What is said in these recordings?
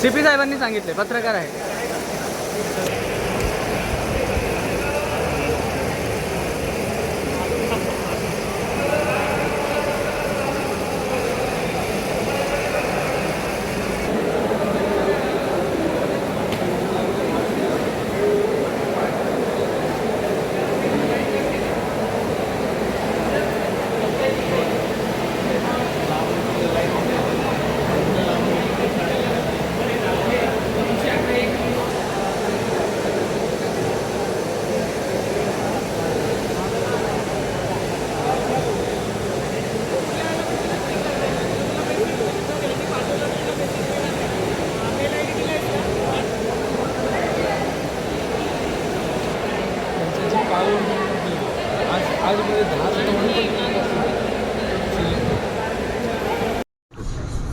C P साहेबांनी सांगितले पत्रकार आहे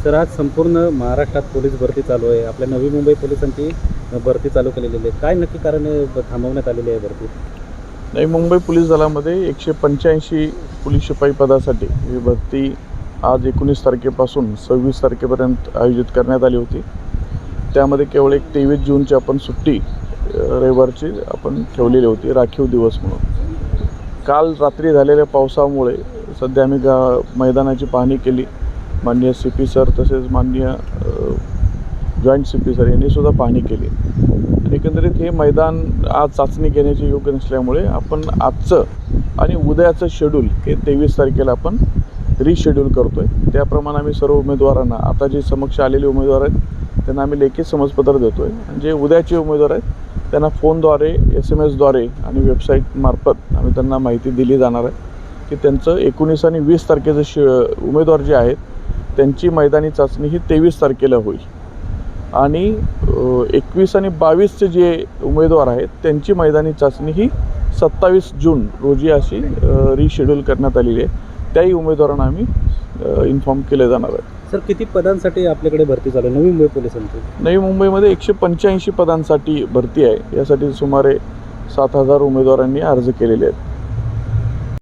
तर आज संपूर्ण महाराष्ट्रात पोलीस भरती चालू आहे. आपल्या नवी मुंबई पोलिसांची भरती चालू केलेली आहे. काय नक्की कारण आहे थांबवण्यात आलेली आहे भरती? नवी मुंबई पोलीस दलामध्ये एकशे पंच्याऐंशी पोलीस शिपाई पदासाठी ही भरती आज एकोणीस तारखेपासून सव्वीस तारखेपर्यंत आयोजित करण्यात आली होती. त्यामध्ये केवळ एक तेवीस जूनची आपण सुट्टी रविवारची आपण ठेवलेली होती राखीव दिवस म्हणून. काल रात्री झालेल्या पावसामुळे सध्या आम्ही गा मैदानाची पाहणी केली. माननीय सी पी सर तसेच माननीय जॉईंट सी पी सर यांनीसुद्धा पाहणी केली. आणि एकंदरीत हे मैदान आज चाचणी घेण्याचे योग्य नसल्यामुळे आपण आजचं आणि उद्याचं शेड्यूल हे तेवीस तारखेला आपण रिशेड्यूल करतो आहे त्याप्रमाणे आम्ही सर्व उमेदवारांना आता जे समक्ष आलेले उमेदवार आहेत त्यांना आम्ही लेखी समजपत्र देतो आहे जे उद्याचे उमेदवार आहेत त्यांना फोनद्वारे एस एम एसद्वारे आणि वेबसाईटमार्फत आम्ही त्यांना माहिती दिली जाणार आहे की त्यांचं एकोणीस आणि वीस तारखेचं शि उमेदवार जे आहेत त्यांची मैदानी चाचणी ही तेवीस तारखेला होईल. आणि एकवीस आणि बावीसचे जे उमेदवार आहेत त्यांची मैदानी चाचणी ही सत्तावीस जून रोजी अशी रिशेड्यूल करण्यात आलेली आहे. त्याही उमेदवारांना आम्ही इन्फॉर्म केले जाणार आहे. सर किती पदांसाठी आपल्याकडे भरती चालू आहे? नवी मुंबई पोलिसांची नवी मुंबईमध्ये एकशे पंच्याऐंशी पदांसाठी भरती आहे. यासाठी सुमारे सात हजार उमेदवारांनी अर्ज केलेले आहेत.